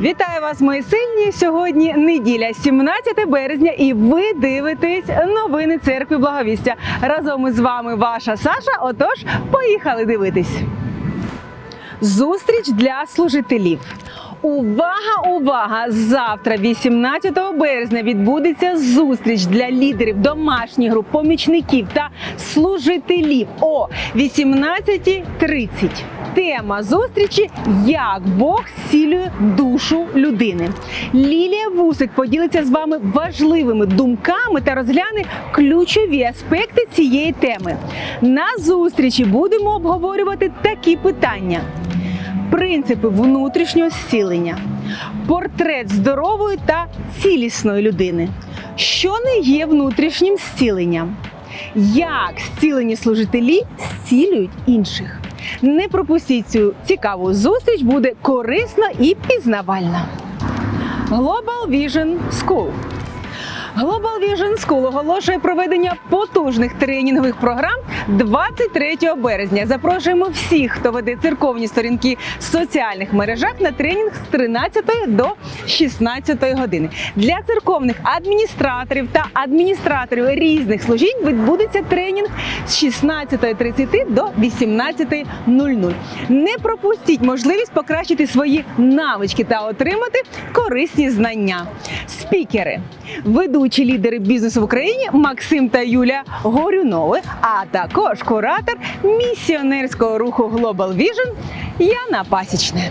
Вітаю вас, мої сильні! Сьогодні неділя, 17 березня, і ви дивитесь новини церкви Благовістя. Разом із вами ваша Саша. Отож, поїхали дивитись. Зустріч для служителів. Увага, увага! Завтра, 18 березня, відбудеться зустріч для лідерів домашніх груп, помічників та служителів о 18.30. Тема зустрічі як Бог зцілює душу людини. Лілія Вусик поділиться з вами важливими думками та розгляне ключові аспекти цієї теми. На зустрічі будемо обговорювати такі питання принципи внутрішнього зцілення, портрет здорової та цілісної людини, що не є внутрішнім зціленням, як зцілені служителі зцілюють інших. Не пропустіть цю цікаву зустріч, буде корисна і пізнавальна. Global Vision School Global Vision School оголошує проведення потужних тренінгових програм 23 березня. Запрошуємо всіх, хто веде церковні сторінки в соціальних мережах на тренінг з 13 до 16 години. Для церковних адміністраторів та адміністраторів різних служінь відбудеться тренінг з 16.30 до 18.00. Не пропустіть можливість покращити свої навички та отримати корисні знання. Спікери, ведучі лідери бізнесу в Україні Максим та Юля Горюнови, а також куратор місіонерського руху Global Vision Яна Пасічне.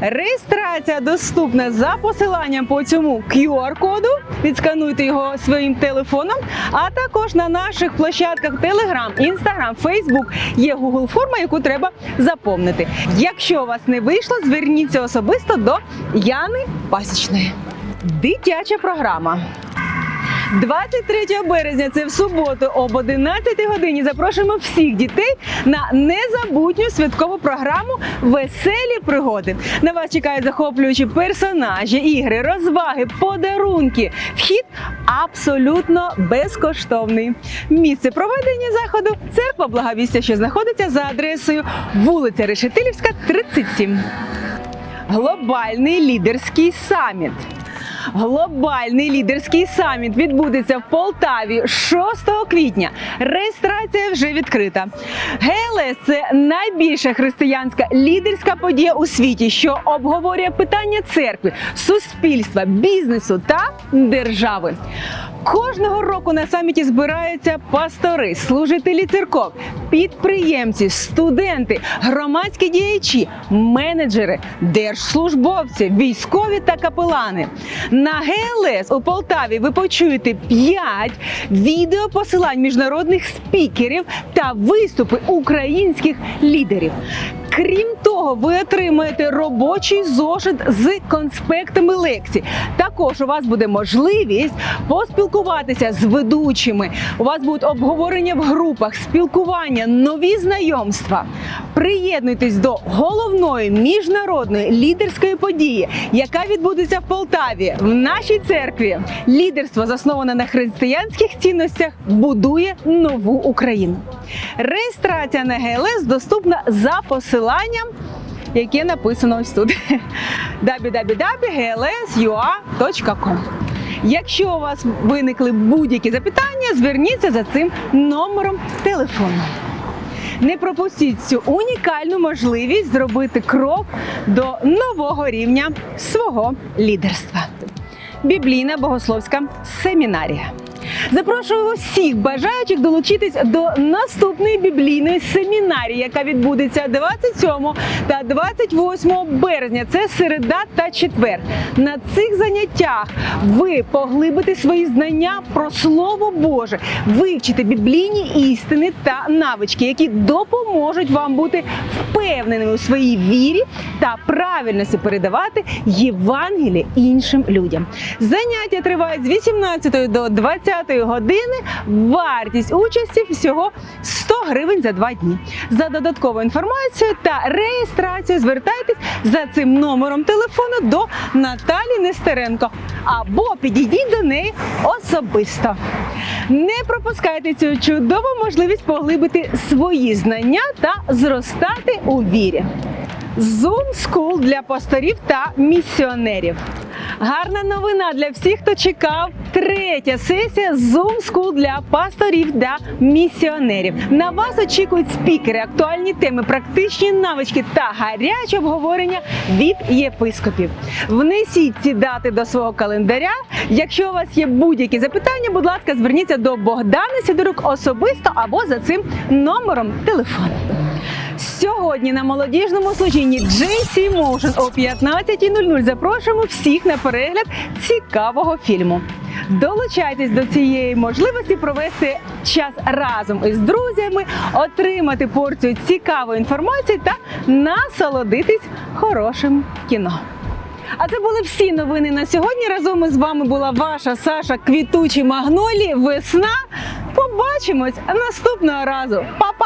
Реєстрація доступна за посиланням по цьому QR-коду. Відскануйте його своїм телефоном, а також на наших площадках Telegram, Instagram, Facebook є Google форма, яку треба заповнити. Якщо у вас не вийшло, зверніться особисто до Яни Пасічної. Дитяча програма. 23 березня, це в суботу, об 11 годині. Запрошуємо всіх дітей на незабутню святкову програму Веселі пригоди. На вас чекають захоплюючі персонажі, ігри, розваги, подарунки. Вхід абсолютно безкоштовний. Місце проведення заходу церква Благовістя, що знаходиться за адресою вулиця Решетилівська, 37. Глобальний лідерський саміт. Глобальний лідерський саміт відбудеться в Полтаві 6 квітня. Реєстрація вже відкрита. ГЛС це найбільша християнська лідерська подія у світі, що обговорює питання церкви, суспільства, бізнесу та держави. Кожного року на саміті збираються пастори, служителі церков, підприємці, студенти, громадські діячі, менеджери, держслужбовці, військові та капелани. На ГЛС у Полтаві ви почуєте 5 відеопосилань міжнародних спікерів та виступи українських лідерів. Крім того, ви отримаєте робочий зошит з конспектами лекцій. Також у вас буде можливість поспілкуватися з ведучими. У вас будуть обговорення в групах, спілкування, нові знайомства. Приєднуйтесь до головної міжнародної лідерської події, яка відбудеться в Полтаві в нашій церкві. Лідерство засноване на християнських цінностях будує нову Україну. Реєстрація на ГЛС доступна за посиланням, яке написано ось тут: www.glsua.com. Якщо у вас виникли будь-які запитання, зверніться за цим номером телефону. Не пропустіть цю унікальну можливість зробити крок до нового рівня свого лідерства. Біблійна богословська семінарія. Запрошую всіх бажаючих долучитись до наступної біблійної семінарії, яка відбудеться 27 та 28 березня. Це середа та четвер. На цих заняттях ви поглибите свої знання про Слово Боже, вивчите біблійні істини та навички, які допоможуть вам бути впевненими у своїй вірі та правильності передавати Євангеліє іншим людям. Заняття тривають з 18 до 20 години. Вартість участі всього 100 гривень за два дні. За додаткову інформацію та реєстрацію звертайтесь за цим номером телефону до Наталі Нестеренко або підійдіть до неї особисто. Не пропускайте цю чудову можливість поглибити свої знання та зростати у вірі. Zoom School для пасторів та місіонерів. Гарна новина для всіх, хто чекав. Третя сесія Zoom School для пасторів та місіонерів. На вас очікують спікери, актуальні теми, практичні навички та гаряче обговорення від єпископів. Внесіть ці дати до свого календаря. Якщо у вас є будь-які запитання, будь ласка, зверніться до Богдани Сидорук особисто або за цим номером телефону. Сьогодні на молодіжному служінні JC Motion о 15.00 запрошуємо всіх на перегляд цікавого фільму. Долучайтесь до цієї можливості провести час разом із друзями, отримати порцію цікавої інформації та насолодитись хорошим кіно. А це були всі новини на сьогодні. Разом із вами була ваша Саша Квітучі Магнолі. Весна. Побачимось наступного разу. Па-па!